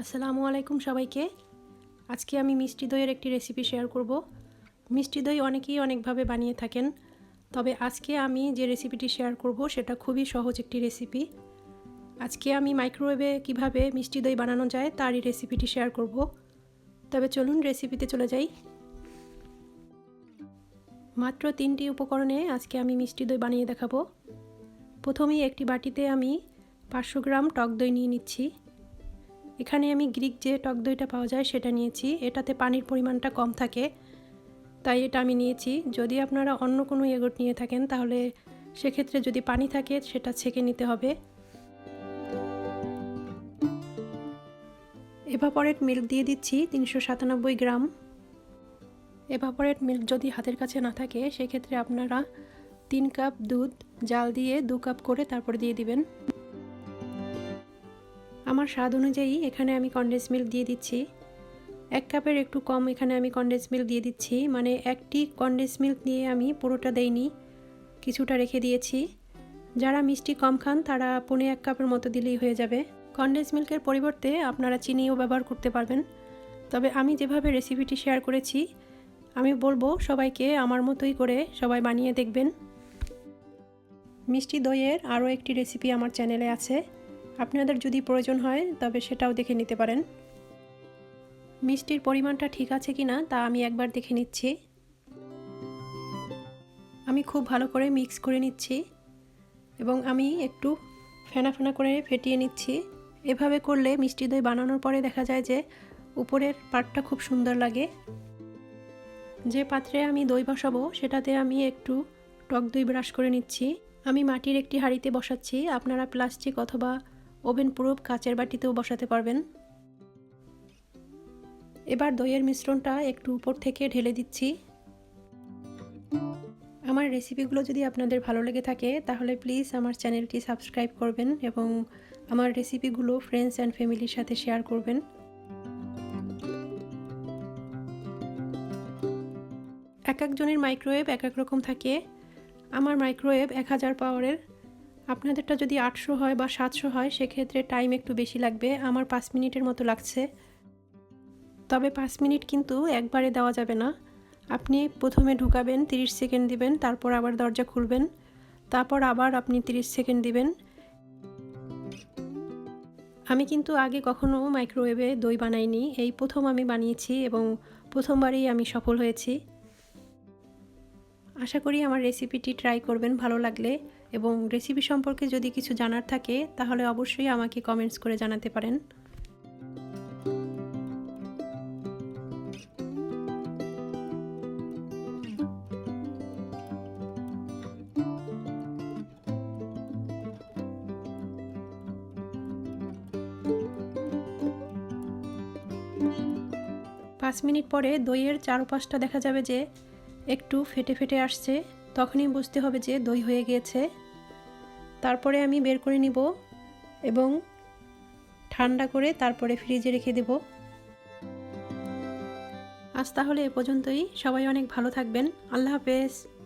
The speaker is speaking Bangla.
আসসালামু আলাইকুম সবাইকে। আজকে আমি মিষ্টি দইয়ের একটি রেসিপি শেয়ার করব। মিষ্টি দই অনেকেই অনেকভাবে বানিয়ে থাকেন, তবে আজকে আমি যে রেসিপিটি শেয়ার করব সেটা খুবই সহজ একটি রেসিপি আজকে আমি মাইক্রোওয়েভে কীভাবে মিষ্টি দই বানানো যায় তারই রেসিপিটি শেয়ার করব। তবে চলুন রেসিপিতে চলে যাই। মাত্র তিনটি উপকরণে আজকে আমি মিষ্টি দই বানিয়ে দেখাবো। প্রথমেই একটি বাটিতে আমি পাঁচশো গ্রাম টক দই নিয়ে নিচ্ছি। এখানে আমি গ্রিক যে টক দইটা পাওয়া যায় সেটা নিয়েছি। এটাতে পানির পরিমাণটা কম থাকে, তাই এটা আমি নিয়েছি। যদি আপনারা অন্য কোনো এগোট নিয়ে থাকেন, তাহলে সেক্ষেত্রে যদি পানি থাকে, সেটা ছেঁকে নিতে হবে। এভাপরেট মিল্ক দিয়ে দিচ্ছি তিনশো সাতানব্বই গ্রাম। এভাপরেট মিল্ক যদি হাতের কাছে না থাকে, সেক্ষেত্রে আপনারা তিন কাপ দুধ, জাল দিয়ে দু কাপ করে তারপর দিয়ে দিবেন। আমার স্বাদ অনুযায়ী এখানে আমি কন্ডেন্স মিল্ক দিয়ে দিচ্ছি। এক কাপের একটু কম এখানে আমি কন্ডেন্স মিল্ক দিয়ে দিচ্ছি। মানে একটি কন্ডেন্স মিল্ক দিয়ে আমি পুরোটা দেইনি, কিছুটা রেখে দিয়েছি। যারা মিষ্টি কম খান, তারা পনে এক কাপের মতো দিলেই হয়ে যাবে। কন্ডেন্স মিল্কের পরিবর্তে আপনারা চিনিও ব্যবহার করতে পারবেন। তবে আমি যেভাবে রেসিপিটি শেয়ার করেছি আমি বলব সবাইকে আমার মতোই করে সবাই বানিয়ে দেখবেন। মিষ্টি দইয়ের আরও একটি রেসিপি আমার চ্যানেলে আছে। আপনাদের যদি প্রয়োজন হয়, তবে সেটাও দেখে নিতে পারেন। মিষ্টির পরিমাণটা ঠিক আছে কি না তা আমি একবার দেখে নিচ্ছি। আমি খুব ভালো করে মিক্স করে নিচ্ছি এবং আমি একটু ফেনা ফেনা করে ফেটিয়ে নিচ্ছি। এভাবে করলে মিষ্টি দই বানানোর পরে দেখা যায় যে উপরের পাটটা খুব সুন্দর লাগে। যে পাত্রে আমি দই বসাবো, সেটাতে আমি একটু টক দই ব্রাশ করে নিচ্ছি। আমি মাটির একটি হাঁড়িতে বসাচ্ছি। আপনারা প্লাস্টিক অথবা ওভেন প্রুফ কাঁচের বাটিতেও বসাতে পারবেন। এবার দইয়ের মিশ্রণটা একটু উপর থেকে ঢেলে দিচ্ছি। আমার রেসিপিগুলো যদি আপনাদের ভালো লেগে থাকে, তাহলে প্লিজ আমার চ্যানেলটি সাবস্ক্রাইব করবেন এবং আমার রেসিপিগুলো ফ্রেন্ডস অ্যান্ড ফ্যামিলির সাথে শেয়ার করবেন। এক একজনের মাইক্রোওয়েভ এক এক রকম থাকে। আমার মাইক্রোওয়েভ এক হাজার পাওয়ারের আপনাদেরটা যদি আটশো হয় বা সাতশো হয়, সেক্ষেত্রে টাইম একটু বেশি লাগবে। আমার পাঁচ মিনিটের মতো লাগছে। তবে পাঁচ মিনিট কিন্তু একবারে দেওয়া যাবে না। আপনি প্রথমে ঢুকাবেন 30 সেকেন্ড দিবেন, তারপর আবার দরজা খুলবেন, তারপর আবার আপনি 30 সেকেন্ড দিবেন। আমি কিন্তু আগে কখনো মাইক্রোওয়েভে দই বানাইনি। এই প্রথম আমি বানিয়েছি এবং প্রথমবারেই আমি সফল হয়েছি। আশা করি আমার রেসিপিটি ট্রাই করবেন, ভালো লাগলে। এবং রেসিপি সম্পর্কে যদি কিছু জানার থাকে, তাহলে অবশ্যই আমাকে কমেন্টস করে জানাতে পারেন। পাঁচ মিনিট পরে দইয়ের চারপাশটা দেখা যাবে যে একটু ফেটে ফেটে আসছে, তখনই বুঝতে হবে যে দই হয়ে গিয়েছে। তারপরে আমি বের করে নিব এবং ঠান্ডা করে তারপরে ফ্রিজে রেখে দেব। আজ তাহলে এ পর্যন্তই। সবাই অনেক ভালো থাকবেন। আল্লাহ হাফেজ।